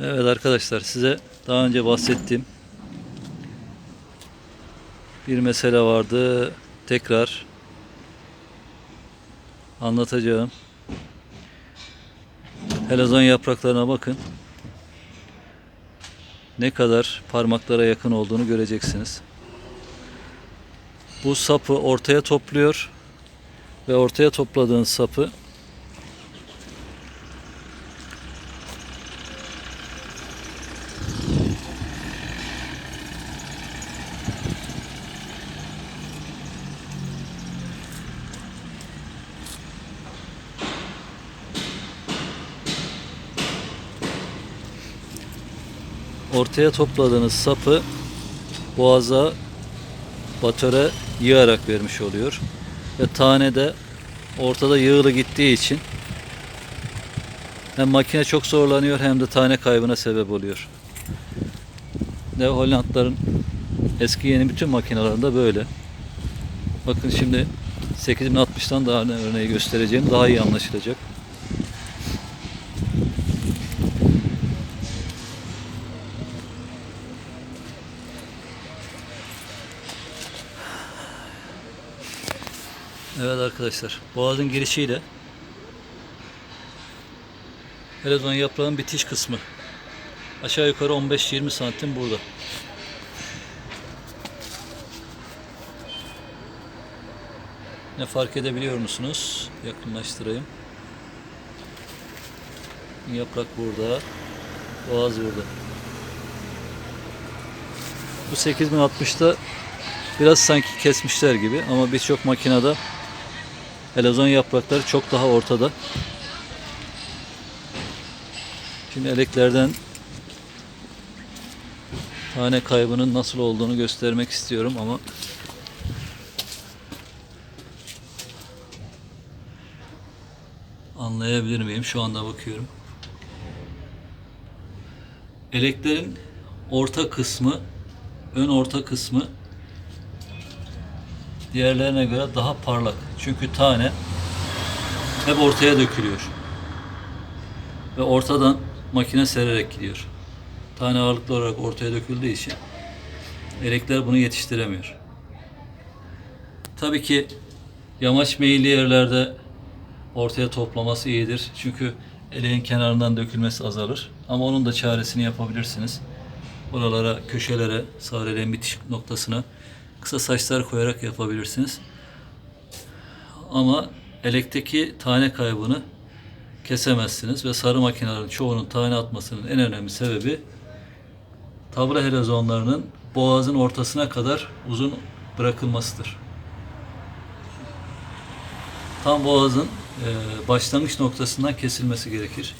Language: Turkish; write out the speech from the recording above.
Evet arkadaşlar size daha önce bahsettiğim bir mesele vardı. Tekrar anlatacağım. Helezon yapraklarına bakın. Ne kadar parmaklara yakın olduğunu göreceksiniz. Bu sapı ortaya topluyor ve ortaya topladığın sapı ortaya topladığınız sapı boğaza batöre yığarak vermiş oluyor. Ve tane de ortada yığılı gittiği için hem makine çok zorlanıyor hem de tane kaybına sebep oluyor. Ve Hollandların eski yeni bütün makinelerinde böyle. Bakın şimdi 8060'tan daha ne örneği göstereceğim. Daha iyi anlaşılacak. Evet arkadaşlar, boğazın girişiyle helezon yaprağın bitiş kısmı. Aşağı yukarı 15-20 santim burada. Ne fark edebiliyor musunuz? Yakınlaştırayım. Yaprak burada, boğaz burada. Bu 8060'da biraz sanki kesmişler gibi ama birçok makinede helezon yaprakları çok daha ortada. Şimdi eleklerden tane kaybının nasıl olduğunu göstermek istiyorum ama anlayabilir miyim? Şu anda bakıyorum. Eleklerin orta kısmı, ön orta kısmı diğerlerine göre daha parlak. Çünkü tane hep ortaya dökülüyor. Ve ortadan makine sererek gidiyor. Tane ağırlıklı olarak ortaya döküldüğü için elekler bunu yetiştiremiyor. Tabii ki yamaç meyilli yerlerde ortaya toplaması iyidir. Çünkü eleğin kenarından dökülmesi azalır. Ama onun da çaresini yapabilirsiniz. Buralara, köşelere, sağır eleğin bitiş noktasına kısa saçlar koyarak yapabilirsiniz. Ama elekteki tane kaybını kesemezsiniz ve sarı makinelerin çoğunun tane atmasının en önemli sebebi tabla helezonlarının boğazın ortasına kadar uzun bırakılmasıdır. Tam boğazın e, başlangıç noktasından kesilmesi gerekir.